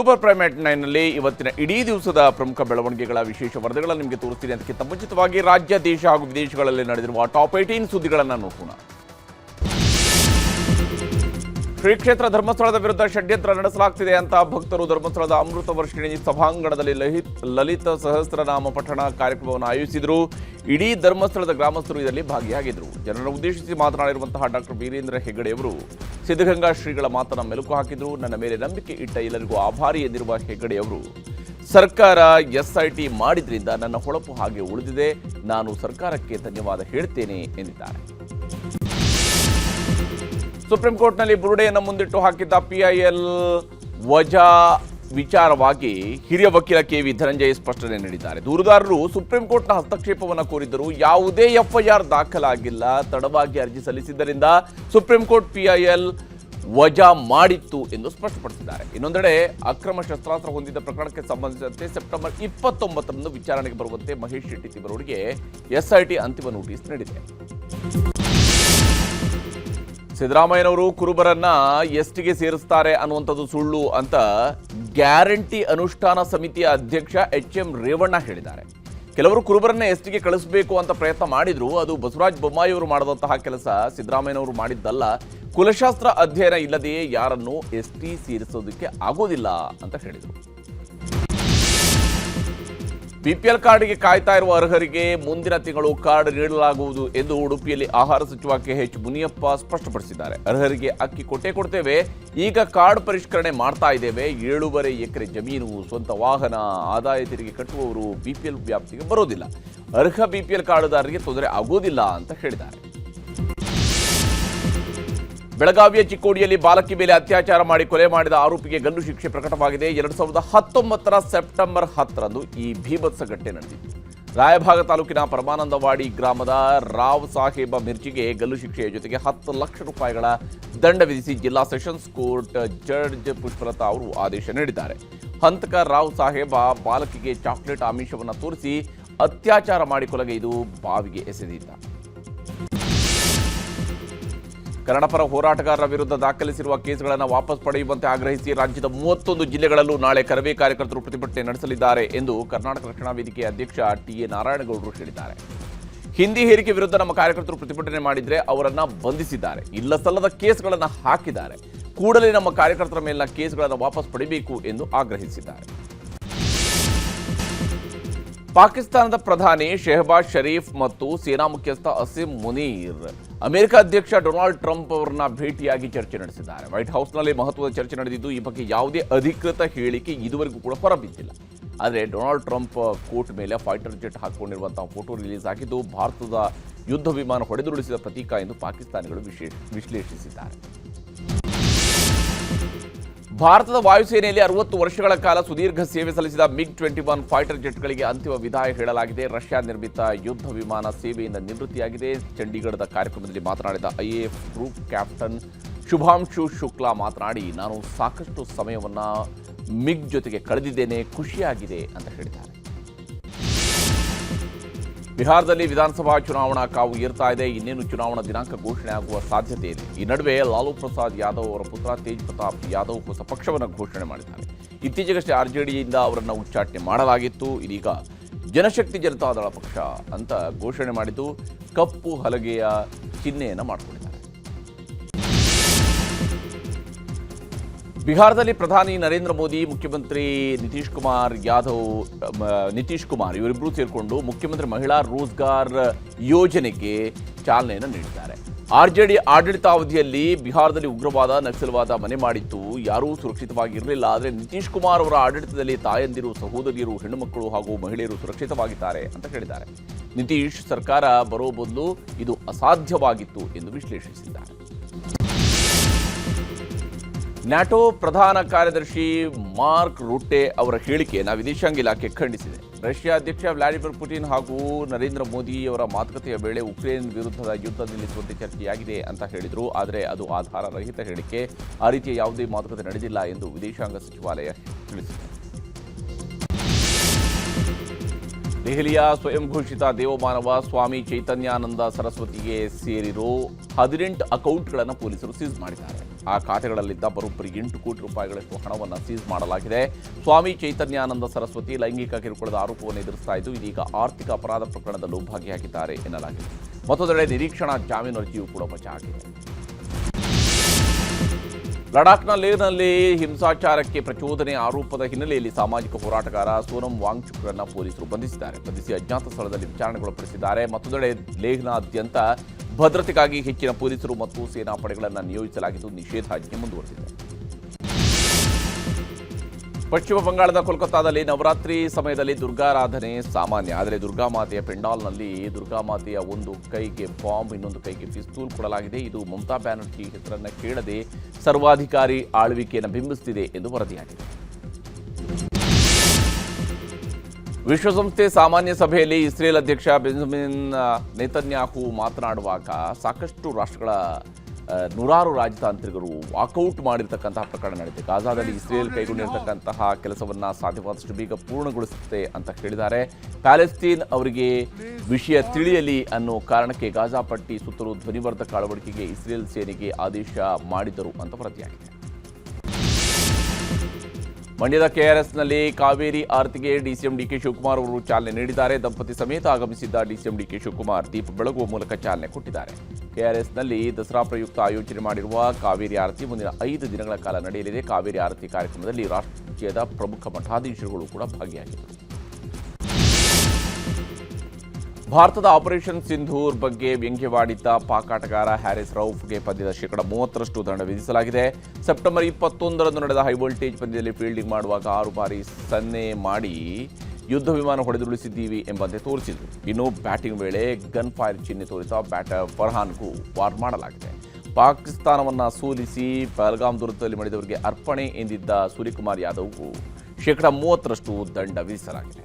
Super primate ನೈನ್ನಲ್ಲಿ ಇವತ್ತಿನ ಇಡೀ ದಿವಸದ ಪ್ರಮುಖ ಬೆಳವಣಿಗೆಗಳ ವಿಶೇಷ ವರದಿಗಳನ್ನು ನಿಮಗೆ ತೋರಿಸ್ತೀನಿ. ಅದಕ್ಕಿಂತ ಮುಂಚಿತವಾಗಿ ರಾಜ್ಯ, ದೇಶ ಹಾಗೂ ವಿದೇಶಗಳಲ್ಲಿ ನಡೆದಿರುವ ಟಾಪ್ ಏಟೀನ್ ಸುದ್ದಿಗಳನ್ನು ನೋಡೋಣ ಶ್ರೀ ಕ್ಷೇತ್ರ ಧರ್ಮಸ್ಥಳದ ವಿರುದ್ಧ ಷಡ್ಯಂತ್ರ ನಡೆಸಲಾಗ್ತಿದೆ ಅಂತ ಭಕ್ತರು ಧರ್ಮಸ್ಥಳದ ಅಮೃತ ವರ್ಷಿಣಿ ಸಭಾಂಗಣದಲ್ಲಿ ಲಲಿತ್ ಲಲಿತ ಸಹಸ್ರನಾಮ ಪಠಣ ಕಾರ್ಯಕ್ರಮವನ್ನು ಆಯೋಜಿಸಿದರು. ಇಡೀ ಧರ್ಮಸ್ಥಳದ ಗ್ರಾಮಸ್ಥರು ಇದರಲ್ಲಿ ಭಾಗಿಯಾಗಿದ್ದರು ಜನರನ್ನು ಉದ್ದೇಶಿಸಿ ಮಾತನಾಡಿರುವಂತಹ ಡಾಕ್ಟರ್ ವೀರೇಂದ್ರ ಹೆಗಡೆಯವರು ಸಿದ್ಧಗಂಗಾ ಶ್ರೀಗಳ ಮಾತನ್ನು ಮೆಲುಕು ಹಾಕಿದರು. ನನ್ನ ಮೇಲೆ ನಂಬಿಕೆ ಇಟ್ಟ ಎಲ್ಲರಿಗೂ ಆಭಾರಿ ಎಂದಿರುವ ಹೆಗಡೆಯವರು ಸರ್ಕಾರ ಎಸ್ಐಟಿ ಮಾಡಿದ್ರಿಂದ ನನ್ನ ಹೊಳಪು ಹಾಗೆ ಉಳಿದಿದೆ. ನಾನು ಸರ್ಕಾರಕ್ಕೆ ಧನ್ಯವಾದ ಹೇಳ್ತೇನೆ ಎಂದಿದ್ದಾರೆ. ಸುಪ್ರೀಂ ಕೋರ್ಟ್ನಲ್ಲಿ ಬುರುಡೆಯನ್ನು ಮುಂದಿಟ್ಟು ಹಾಕಿದ್ದ ಪಿಐಎಲ್ ವಜಾ ವಿಚಾರವಾಗಿ ಹಿರಿಯ ವಕೀಲ ಕೆ ವಿ ಧನಂಜಯ ಸ್ಪಷ್ಟನೆ ನೀಡಿದ್ದಾರೆ. ದೂರುದಾರರು ಸುಪ್ರೀಂ ಕೋರ್ಟ್ನ ಹಸ್ತಕ್ಷೇಪವನ್ನು ಕೋರಿದ್ದರು ಯಾವುದೇ ಎಫ್ಐಆರ್ ದಾಖಲಾಗಿಲ್ಲ. ತಡವಾಗಿ ಅರ್ಜಿ ಸಲ್ಲಿಸಿದ್ದರಿಂದ ಸುಪ್ರೀಂ ಕೋರ್ಟ್ ಪಿಐಎಲ್ ವಜಾ ಮಾಡಿತ್ತು ಎಂದು ಸ್ಪಷ್ಟಪಡಿಸಿದ್ದಾರೆ. ಇನ್ನೊಂದೆಡೆ ಅಕ್ರಮ ಶಸ್ತ್ರಾಸ್ತ್ರ ಹೊಂದಿದ್ದ ಪ್ರಕರಣಕ್ಕೆ ಸಂಬಂಧಿಸಿದಂತೆ ಸೆಪ್ಟೆಂಬರ್ ಇಪ್ಪತ್ತೊಂಬತ್ತರಂದು ವಿಚಾರಣೆಗೆ ಬರುವಂತೆ ಮಹೇಶ್ ಶೆಟ್ಟಿ ತಿವರವರಿಗೆ ಎಸ್ಐಟಿ ಅಂತಿಮ ನೋಟಿಸ್ ನೀಡಿದೆ. ಸಿದ್ದರಾಮಯ್ಯನವರು ಕುರುಬರನ್ನ ಎಸ್ಟಿಗೆ ಸೇರಿಸ್ತಾರೆ ಅನ್ನುವಂಥದ್ದು ಸುಳ್ಳು ಅಂತ ಗ್ಯಾರಂಟಿ ಅನುಷ್ಠಾನ ಸಮಿತಿಯ ಅಧ್ಯಕ್ಷ ಎಚ್ ಎಂ ರೇವಣ್ಣ ಹೇಳಿದ್ದಾರೆ. ಕೆಲವರು ಕುರುಬರನ್ನ ಎಸ್ಟಿಗೆ ಕಳಿಸಬೇಕು ಅಂತ ಪ್ರಯತ್ನ ಮಾಡಿದ್ರು. ಅದು ಬಸವರಾಜ ಬೊಮ್ಮಾಯಿ ಅವರು ಮಾಡಿದಂತಹ ಕೆಲಸ ಸಿದ್ದರಾಮಯ್ಯನವರು ಮಾಡಿದ್ದಲ್ಲ. ಕುಲಶಾಸ್ತ್ರ ಅಧ್ಯಯನ ಇಲ್ಲದೆಯೇ ಯಾರನ್ನು ಎಸ್ಟಿ ಸೇರಿಸೋದಕ್ಕೆ ಆಗೋದಿಲ್ಲ ಅಂತ ಹೇಳಿದರು. ಬಿಪಿಎಲ್ ಕಾರ್ಡ್ಗೆ ಕಾಯ್ತಾ ಇರುವ ಅರ್ಹರಿಗೆ ಮುಂದಿನ ತಿಂಗಳು ಕಾರ್ಡ್ ನೀಡಲಾಗುವುದು ಎಂದು ಉಡುಪಿಯಲ್ಲಿ ಆಹಾರ ಸಚಿವ ಕೆಎಚ್ ಮುನಿಯಪ್ಪ ಸ್ಪಷ್ಟಪಡಿಸಿದ್ದಾರೆ. ಅರ್ಹರಿಗೆ ಅಕ್ಕಿ ಕೊಟ್ಟೇ ಕೊಡ್ತೇವೆ, ಈಗ ಕಾರ್ಡ್ ಪರಿಷ್ಕರಣೆ ಮಾಡ್ತಾ ಇದ್ದೇವೆ. ಏಳೂವರೆ ಎಕರೆ ಜಮೀನು, ಸ್ವಂತ ವಾಹನ, ಆದಾಯ ತೆರಿಗೆ ಕಟ್ಟುವವರು ಬಿಪಿಎಲ್ ವ್ಯಾಪ್ತಿಗೆ ಬರೋದಿಲ್ಲ. ಅರ್ಹ ಬಿಪಿಎಲ್ ಕಾರ್ಡ್ದಾರರಿಗೆ ತೊಂದರೆ ಆಗೋದಿಲ್ಲ ಅಂತ ಹೇಳಿದ್ದಾರೆ. ಬೆಳಗಾವಿಯ ಚಿಕ್ಕೋಡಿಯಲ್ಲಿ ಬಾಲಕಿ ಮೇಲೆ ಅತ್ಯಾಚಾರ ಮಾಡಿ ಕೊಲೆ ಮಾಡಿದ ಆರೋಪಿಗೆ ಗಲ್ಲು ಶಿಕ್ಷೆ ಪ್ರಕಟವಾಗಿದೆ. ಎರಡು ಸಾವಿರದ ಹತ್ತೊಂಬತ್ತರ ಸೆಪ್ಟೆಂಬರ್ ಹತ್ತರಂದು ಈ ಭೀಭತ್ಸ ಘಟನೆ ನಡೆದಿತ್ತು. ರಾಯಭಾಗ ತಾಲೂಕಿನ ಪರಮಾನಂದವಾಡಿ ಗ್ರಾಮದ ರಾವ್ ಸಾಹೇಬ ಮಿರ್ಚಿಗೆ ಗಲ್ಲು ಶಿಕ್ಷೆಯ ಜೊತೆಗೆ ಹತ್ತು ಲಕ್ಷ ರೂಪಾಯಿಗಳ ದಂಡ ವಿಧಿಸಿ ಜಿಲ್ಲಾ ಸೆಷನ್ಸ್ ಕೋರ್ಟ್ ಜಡ್ಜ್ ಪುಷ್ಪಲತಾ ಅವರು ಆದೇಶ ನೀಡಿದ್ದಾರೆ. ಹಂತಕ ರಾವ್ ಸಾಹೇಬ ಬಾಲಕಿಗೆ ಚಾಕ್ಲೇಟ್ ಆಮಿಷವನ್ನು ತೋರಿಸಿ ಅತ್ಯಾಚಾರ ಮಾಡಿ ಕೊಲೆಗೈದು ಬಾವಿಗೆ ಎಸೆದಿದ್ದ. ಕನ್ನಡಪರ ಹೋರಾಟಗಾರರ ವಿರುದ್ಧ ದಾಖಲಿಸಿರುವ ಕೇಸ್ಗಳನ್ನು ವಾಪಸ್ ಪಡೆಯುವಂತೆ ಆಗ್ರಹಿಸಿ ರಾಜ್ಯದ ಮೂವತ್ತೊಂದು ಜಿಲ್ಲೆಗಳಲ್ಲೂ ನಾಳೆ ಕರವೇ ಕಾರ್ಯಕರ್ತರು ಪ್ರತಿಭಟನೆ ನಡೆಸಲಿದ್ದಾರೆ ಎಂದು ಕರ್ನಾಟಕ ರಕ್ಷಣಾ ವೇದಿಕೆಯ ಅಧ್ಯಕ್ಷ ಟಿ ಎ ನಾರಾಯಣಗೌಡರು ಹೇಳಿದ್ದಾರೆ. ಹಿಂದಿ ಹೇರಿಕೆ ವಿರುದ್ಧ ನಮ್ಮ ಕಾರ್ಯಕರ್ತರು ಪ್ರತಿಭಟನೆ ಮಾಡಿದರೆ ಅವರನ್ನು ಬಂಧಿಸಿದ್ದಾರೆ. ಇಲ್ಲ ಸಲ್ಲದ ಕೇಸ್ಗಳನ್ನು ಹಾಕಿದ್ದಾರೆ. ಕೂಡಲೇ ನಮ್ಮ ಕಾರ್ಯಕರ್ತರ ಮೇಲಿನ ಕೇಸ್ಗಳನ್ನು ವಾಪಸ್ ಪಡೆಯಬೇಕು ಎಂದು ಆಗ್ರಹಿಸಿದ್ದಾರೆ. ಪಾಕಿಸ್ತಾನದ ಪ್ರಧಾನಿ ಶೆಹಬಾಜ್ ಷರೀಫ್ ಮತ್ತು ಸೇನಾ ಮುಖ್ಯಸ್ಥ ಅಸಿಮ್ ಮುನೀರ್ ಅಮೆರಿಕ ಅಧ್ಯಕ್ಷ ಡೊನಾಲ್ಡ್ ಟ್ರಂಪ್ ಅವರನ್ನ ಭೇಟಿಯಾಗಿ ಚರ್ಚೆ ನಡೆಸಿದ್ದಾರೆ. ವೈಟ್ ಹೌಸ್ನಲ್ಲಿ ಮಹತ್ವದ ಚರ್ಚೆ ನಡೆದಿದ್ದು, ಈ ಬಗ್ಗೆ ಯಾವುದೇ ಅಧಿಕೃತ ಹೇಳಿಕೆ ಇದುವರೆಗೂ ಕೂಡ ಹೊರಬಿದ್ದಿಲ್ಲ. ಆದರೆ ಡೊನಾಲ್ಡ್ ಟ್ರಂಪ್ ಕೋರ್ಟ್ ಮೇಲೆ ಫೈಟರ್ ಜೆಟ್ ಹಾಕಿಕೊಂಡಿರುವಂತಹ ಫೋಟೋ ರಿಲೀಸ್ ಆಗಿದ್ದು, ಭಾರತದ ಯುದ್ಧ ವಿಮಾನ ಹೊಡೆದುರುಳಿಸಿದ ಪ್ರತೀಕ ಎಂದು ಪಾಕಿಸ್ತಾನಿಗಳು ವಿಶ್ಲೇಷಿಸಿದ್ದಾರೆ. ಭಾರತದ ವಾಯುಸೇನೆಯಲ್ಲಿ ಅರವತ್ತು ವರ್ಷಗಳ ಕಾಲ ಸುದೀರ್ಘ ಸೇವೆ ಸಲ್ಲಿಸಿದ ಮಿಗ್ ಟ್ವೆಂಟಿ ಒನ್ ಫೈಟರ್ ಜೆಟ್ಗಳಿಗೆ ಅಂತಿಮ ವಿದಾಯ ಹೇಳಲಾಗಿದೆ. ರಷ್ಯಾ ನಿರ್ಮಿತ ಯುದ್ಧ ವಿಮಾನ ಸೇವೆಯಿಂದ ನಿವೃತ್ತಿಯಾಗಿದೆ. ಚಂಡೀಗಢದ ಕಾರ್ಯಕ್ರಮದಲ್ಲಿ ಮಾತನಾಡಿದ IAF group captain Shubhanshu Shukla ಮಾತನಾಡಿ, ನಾನು ಸಾಕಷ್ಟು ಸಮಯವನ್ನು ಮಿಗ್ ಜೊತೆಗೆ ಕಳೆದಿದ್ದೇನೆ, ಖುಷಿಯಾಗಿದೆ ಅಂತ ಹೇಳಿದ್ದಾರೆ. ಬಿಹಾರದಲ್ಲಿ ವಿಧಾನಸಭಾ ಚುನಾವಣಾ ಕಾವು ಏರ್ತಾ ಇದೆ. ಇನ್ನೇನು ಚುನಾವಣಾ ದಿನಾಂಕ ಘೋಷಣೆ ಆಗುವ ಸಾಧ್ಯತೆ ಇದೆ. ಈ ನಡುವೆ ಲಾಲು ಪ್ರಸಾದ್ ಯಾದವ್ ಅವರ ಪುತ್ರ ತೇಜ್ ಪ್ರತಾಪ್ ಯಾದವ್ ಹೊಸ ಪಕ್ಷವನ್ನು ಘೋಷಣೆ ಮಾಡಿದ್ದಾರೆ. ಇತ್ತೀಚೆಗಷ್ಟೇ ಆರ್ಜೆಡಿಯಿಂದ ಅವರನ್ನು ಉಚ್ಚಾಟನೆ ಮಾಡಲಾಗಿತ್ತು. ಇದೀಗ ಜನಶಕ್ತಿ ಜನತಾದಳ ಪಕ್ಷ ಅಂತ ಘೋಷಣೆ ಮಾಡಿದ್ದು ಕಪ್ಪು ಹಲಗೆಯ ಚಿಹ್ನೆಯನ್ನು ಮಾಡಿಕೊಂಡಿದ್ದಾರೆ ಬಿಹಾರದಲ್ಲಿ ಪ್ರಧಾನಿ ನರೇಂದ್ರ ಮೋದಿ, ಮುಖ್ಯಮಂತ್ರಿ ನಿತೀಶ್ ಕುಮಾರ್ ಯಾದವ್ ನಿತೀಶ್ ಕುಮಾರ್ ಇವರಿಬ್ಬರು ಸೇರಿಕೊಂಡು ಮುಖ್ಯಮಂತ್ರಿ ಮಹಿಳಾ ರೋಜ್ಗಾರ್ ಯೋಜನೆಗೆ ಚಾಲನೆಯನ್ನು ನೀಡಿದ್ದಾರೆ. ಆರ್ ಜೆ ಡಿ ಆಡಳಿತಾವಧಿಯಲ್ಲಿ ಬಿಹಾರದಲ್ಲಿ ಉಗ್ರವಾದ, ನಕ್ಸಲ್ವಾದ ಮನೆ ಮಾಡಿತ್ತು ಯಾರೂ ಸುರಕ್ಷಿತವಾಗಿ ಇರಲಿಲ್ಲ ಆದರೆ ನಿತೀಶ್ ಕುಮಾರ್ ಅವರ ಆಡಳಿತದಲ್ಲಿ ತಾಯಂದಿರು, ಸಹೋದರಿಯರು, ಹೆಣ್ಣುಮಕ್ಕಳು ಹಾಗೂ ಮಹಿಳೆಯರು ಸುರಕ್ಷಿತವಾಗಿದ್ದಾರೆ ಅಂತ ಹೇಳಿದ್ದಾರೆ. ನಿತೀಶ್ ಸರ್ಕಾರ ಬರೋ ಬದಲು ಇದು ಅಸಾಧ್ಯವಾಗಿತ್ತು ಎಂದು ವಿಶ್ಲೇಷಿಸಿದ್ದಾರೆ. ನ್ಯಾಟೋ ಪ್ರಧಾನ ಕಾರ್ಯದರ್ಶಿ ಮಾರ್ಕ್ ರೂಟೆ ಅವರ ಹೇಳಿಕೆಯನ್ನು ವಿದೇಶಾಂಗ ಇಲಾಖೆ ಖಂಡಿಸಿದೆ. ರಷ್ಯಾ ಅಧ್ಯಕ್ಷ ವ್ಲಾಡಿಮಿರ್ ಪುಟಿನ್ ಹಾಗೂ ನರೇಂದ್ರ ಮೋದಿ ಅವರ ಮಾತುಕತೆಯ ವೇಳೆ ಉಕ್ರೇನ್ ವಿರುದ್ಧದ ಯುದ್ಧ ನಿಲ್ಲಿಸುವಂತೆ ಚರ್ಚೆಯಾಗಿದೆ ಅಂತ ಹೇಳಿದರು. ಆದರೆ ಅದು ಆಧಾರ ರಹಿತ ಹೇಳಿಕೆ. ಆ ರೀತಿಯ ಯಾವುದೇ ಮಾತುಕತೆ ನಡೆದಿಲ್ಲ ಎಂದು ವಿದೇಶಾಂಗ ಸಚಿವಾಲಯ ತಿಳಿಸಿದೆ. ದೆಹಲಿಯ ಸ್ವಯಂ ಘೋಷಿತ ದೇವಮಾನವ ಸ್ವಾಮಿ ಚೈತನ್ಯಾನಂದ ಸರಸ್ವತಿಗೆ ಸೇರಿರೋ ಹದಿನೆಂಟು ಅಕೌಂಟ್ಗಳನ್ನು ಪೊಲೀಸರು ಸೀಸ್ ಮಾಡಿದ್ದಾರೆ. ಆ ಖಾತೆಗಳಲ್ಲಿದ್ದ ಬರೋಬ್ಬರಿ ಎಂಟು ಕೋಟಿ ರೂಪಾಯಿಗಳಷ್ಟು ಹಣವನ್ನು ಸೀಸ್ ಮಾಡಲಾಗಿದೆ. ಸ್ವಾಮಿ ಚೈತನ್ಯಾನಂದ ಸರಸ್ವತಿ ಲೈಂಗಿಕ ಕಿರುಕುಳದ ಆರೋಪವನ್ನು ಎದುರಿಸ್ತಾ ಇದ್ದು, ಇದೀಗ ಆರ್ಥಿಕ ಅಪರಾಧ ಪ್ರಕರಣದಲ್ಲೂ ಭಾಗಿಯಾಗಿದ್ದಾರೆ ಎನ್ನಲಾಗಿದೆ. ಮತ್ತೊಂದೆಡೆ ನಿರೀಕ್ಷಣಾ ಜಾಮೀನು ಅರ್ಜಿಯೂ ಕೂಡ ವಜಾ ಆಗಿದೆ ಲಡಾಖ್ನ ಲೇಹ್ನಲ್ಲಿ ಹಿಂಸಾಚಾರಕ್ಕೆ ಪ್ರಚೋದನೆ ಆರೋಪದ ಹಿನ್ನೆಲೆಯಲ್ಲಿ ಸಾಮಾಜಿಕ ಹೋರಾಟಗಾರ ಸೋನಂ ವಾಂಗ್ಚುಕ್ರನ್ನ ಪೊಲೀಸರು ಬಂಧಿಸಿದ್ದಾರೆ. ಬಂಧಿಸಿ ಅಜ್ಞಾತ ಸ್ಥಳದಲ್ಲಿ ವಿಚಾರಣೆಗೊಳಪಡಿಸಿದ್ದಾರೆ. ಮತ್ತೊಂದೆಡೆ ಲೇಹ್ನಾದ್ಯಂತ ಭದ್ರತೆಗಾಗಿ ಹೆಚ್ಚಿನ ಪೊಲೀಸರು ಮತ್ತು ಸೇನಾ ಪಡೆಗಳನ್ನು ನಿಯೋಜಿಸಲಾಗಿದ್ದು ನಿಷೇಧಾಜ್ಞೆ ಮುಂದುವರೆದಿದೆ. ಪಶ್ಚಿಮ ಬಂಗಾಳದ ಕೋಲ್ಕತ್ತಾದಲ್ಲಿ ನವರಾತ್ರಿ ಸಮಯದಲ್ಲಿ ದುರ್ಗಾರಾಧನೆ ಸಾಮಾನ್ಯ. ಆದರೆ ದುರ್ಗಾಮಾತೆಯ ಪೆಂಡಾಲ್ನಲ್ಲಿ ದುರ್ಗಾಮಾತೆಯ ಒಂದು ಕೈಗೆ ಬಾಂಬ್, ಇನ್ನೊಂದು ಕೈಗೆ ಪಿಸ್ತೂಲ್ ಕೊಡಲಾಗಿದೆ. ಇದು ಮಮತಾ ಬ್ಯಾನರ್ಜಿ ಹೆಸರನ್ನು ಕೇಳದೆ ಸರ್ವಾಧಿಕಾರಿ ಆಳ್ವಿಕೆಯನ್ನು ಬಿಂಬಿಸುತ್ತಿದೆ ಎಂದು ವರದಿಯಾಗಿದೆ. ವಿಶ್ವಸಂಸ್ಥೆ ಸಾಮಾನ್ಯ ಸಭೆಯಲ್ಲಿ ಇಸ್ರೇಲ್ ಅಧ್ಯಕ್ಷ ಬೆಂಜಮಿನ್ ನೇತನ್ಯಾಹು ಮಾತನಾಡುವಾಗ ಸಾಕಷ್ಟು ರಾಷ್ಟ್ರಗಳ ನೂರಾರು ರಾಜತಾಂತ್ರಿಕರು ವಾಕೌಟ್ ಮಾಡಿರ್ತಕ್ಕಂತಹ ಪ್ರಕರಣ ನಡೆಯುತ್ತೆ ಗಾಜಾದಲ್ಲಿ ಇಸ್ರೇಲ್ ಕೈಗೊಂಡಿರ್ತಕ್ಕಂತಹ ಕೆಲಸವನ್ನ ಸಾಧ್ಯವಾದಷ್ಟು ಬೇಗ ಪೂರ್ಣಗೊಳಿಸುತ್ತೆ ಅಂತ ಹೇಳಿದ್ದಾರೆ. ಪ್ಯಾಲೆಸ್ತೀನ್ ಅವರಿಗೆ ವಿಷಯ ತಿಳಿಯಲಿ ಅನ್ನೋ ಕಾರಣಕ್ಕೆ ಗಾಜಾ ಪಟ್ಟಿ ಸುತ್ತಲೂ ಧ್ವನಿವರ್ಧಕ ಅಳವಡಿಕೆಗೆ ಇಸ್ರೇಲ್ ಸೇನೆಗೆ ಆದೇಶ ಮಾಡಿದರು ಅಂತ ವರದಿಯಾಗಿದೆ. ಮಂಡ್ಯದ ಕೆಆರ್ಎಸ್ನಲ್ಲಿ ಕಾವೇರಿ ಆರತಿಗೆ ಡಿಸಿಎಂ ಡಿಕೆ ಶಿವಕುಮಾರ್ ಅವರು ಚಾಲನೆ ನೀಡಿದ್ದಾರೆ. ದಂಪತಿ ಸಮೇತ ಆಗಮಿಸಿದ್ದ ಡಿಸಿಎಂ ಡಿಕೆ ಶಿವಕುಮಾರ್ ದೀಪ ಬೆಳಗುವ ಮೂಲಕ ಚಾಲನೆ ಕೊಟ್ಟಿದ್ದಾರೆ. ಕೆಆರ್ಎಸ್ನಲ್ಲಿ ದಸರಾ ಪ್ರಯುಕ್ತ ಆಯೋಜನೆ ಮಾಡಿರುವ ಕಾವೇರಿ ಆರತಿ ಮುಂದಿನ ಐದು ದಿನಗಳ ಕಾಲ ನಡೆಯಲಿದೆ. ಕಾವೇರಿ ಆರತಿ ಕಾರ್ಯಕ್ರಮದಲ್ಲಿ ರಾಜ್ಯದ ಪ್ರಮುಖ ಮಠಾಧೀಶರುಗಳು ಕೂಡ ಭಾಗಿಯಾಗಿದ್ದರು. ಭಾರತದ ಆಪರೇಷನ್ ಸಿಂಧೂರ್ ಬಗ್ಗೆ ವ್ಯಂಗ್ಯವಾಡಿದ್ದ ಪಾಕ್ ಆಟಗಾರ ಹ್ಯಾರಿಸ್ ರೌಫ್ಗೆ ಪಂದ್ಯದ ಶೇಕಡ ಮೂವತ್ತರಷ್ಟು ದಂಡ ವಿಧಿಸಲಾಗಿದೆ. ಸೆಪ್ಟೆಂಬರ್ ಇಪ್ಪತ್ತೊಂದರಂದು ನಡೆದ ಹೈವೋಲ್ಟೇಜ್ ಪಂದ್ಯದಲ್ಲಿ ಫೀಲ್ಡಿಂಗ್ ಮಾಡುವಾಗ ಆರು ಬಾರಿ ಸನ್ನೆ ಮಾಡಿ ಯುದ್ಧ ವಿಮಾನ ಹೊಡೆದುರುಳಿಸಿದ್ದೀವಿ ಎಂಬಂತೆ ತೋರಿಸಿದ್ರು. ಇನ್ನು ಬ್ಯಾಟಿಂಗ್ ವೇಳೆ ಗನ್ ಫೈರ್ ಚಿಹ್ನೆ ತೋರಿದ ಬ್ಯಾಟರ್ ಫರ್ಹಾನ್ಗೂ ವಾರ್ ಮಾಡಲಾಗಿದೆ. ಪಾಕಿಸ್ತಾನವನ್ನು ಸೋಲಿಸಿ ಪಹಲ್ಗಾಮ್ ದುರಂತದಲ್ಲಿ ಮಡಿದವರಿಗೆ ಅರ್ಪಣೆ ಎಂದಿದ್ದ ಸೂರ್ಯಕುಮಾರ್ ಯಾದವ್ಗೂ ಶೇಕಡ ಮೂವತ್ತರಷ್ಟು ದಂಡ ವಿಧಿಸಲಾಗಿದೆ.